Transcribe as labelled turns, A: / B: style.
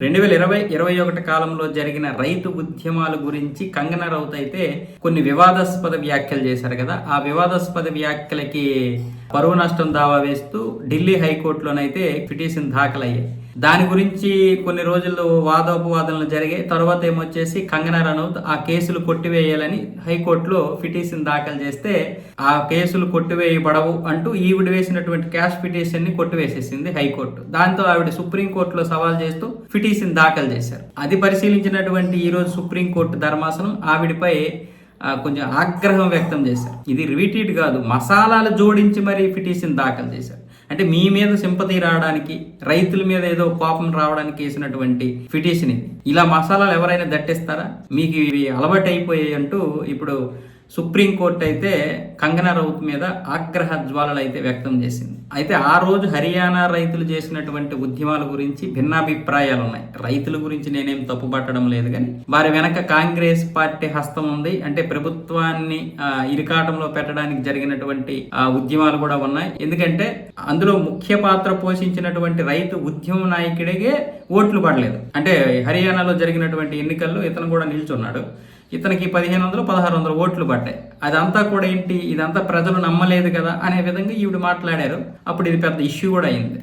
A: రెండు వేల ఇరవై ఇరవై ఒకటి కాలంలో జరిగిన రైతు ఉద్యమాల గురించి కంగనా రౌత్ అయితే కొన్ని వివాదాస్పద వ్యాఖ్యలు చేశారు కదా. ఆ వివాదాస్పద వ్యాఖ్యలకి పరువు నష్టం దావా వేస్తూ ఢిల్లీ హైకోర్టులోనైతే పిటిషన్ దాఖలయ్యాయి. దాని గురించి కొన్ని రోజులు వాదోపవాదనలు జరిగాయి. తర్వాత ఏమొచ్చేసి కంగనా రనౌత్ ఆ కేసులు కొట్టివేయాలని హైకోర్టులో పిటిషన్ దాఖలు చేస్తే ఆ కేసులు కొట్టివేయబడవు అంటూ ఈవిడ వేసినటువంటి క్యాష్ పిటిషన్ని కొట్టివేసేసింది హైకోర్టు. దాంతో ఆవిడ సుప్రీంకోర్టులో సవాల్ చేస్తూ పిటిషన్ దాఖలు చేశారు. అది పరిశీలించినటువంటి ఈరోజు సుప్రీంకోర్టు ధర్మాసనం ఆవిడపై కొంచెం ఆగ్రహం వ్యక్తం చేశారు. ఇది రిపీటెడ్ కాదు మసాలాలు జోడించి మరీ పిటిషన్ దాఖలు చేశారు. అంటే మీ మీద సింపతి రావడానికి రైతుల మీద ఏదో కోపం రావడానికి వేసినటువంటి పిటిషన్ ఇది. ఇలా మసాలాలు ఎవరైనా దట్టిస్తారా? మీకు ఇవి అలవాటు అయిపోయాయి అంటూ ఇప్పుడు సుప్రీంకోర్టు అయితే కంగనా రౌత్ మీద ఆగ్రహ జ్వాలలు అయితే వ్యక్తం చేసింది. అయితే ఆ రోజు హర్యానా రైతులు చేసినటువంటి ఉద్యమాల గురించి భిన్నాభిప్రాయాలు ఉన్నాయి. రైతుల గురించి నేనేం తప్పుపట్టడం లేదు కానీ వారి వెనక కాంగ్రెస్ పార్టీ హస్తం ఉంది. అంటే ప్రభుత్వాన్ని ఇరికాటంలో పెట్టడానికి జరిగినటువంటి ఉద్యమాలు కూడా ఉన్నాయి. ఎందుకంటే అందులో ముఖ్య పాత్ర పోషించినటువంటి రైతు ఉద్యమ నాయకుడిగే ఓట్లు పడలేదు. అంటే హర్యానాలో జరిగినటువంటి ఎన్నికల్లో ఇతను కూడా నిల్చున్నాడు. ఇతనికి పదిహేను వందలు పదహారు వందలు ఓట్లు పడ్డాయి. అదంతా కూడా ఏంటి? ఇదంతా ప్రజలు నమ్మలేదు కదా? అనే విధంగా ఈవిడ మాట్లాడారు. అప్పుడు ఇది పెద్ద ఇష్యూ కూడా అయింది.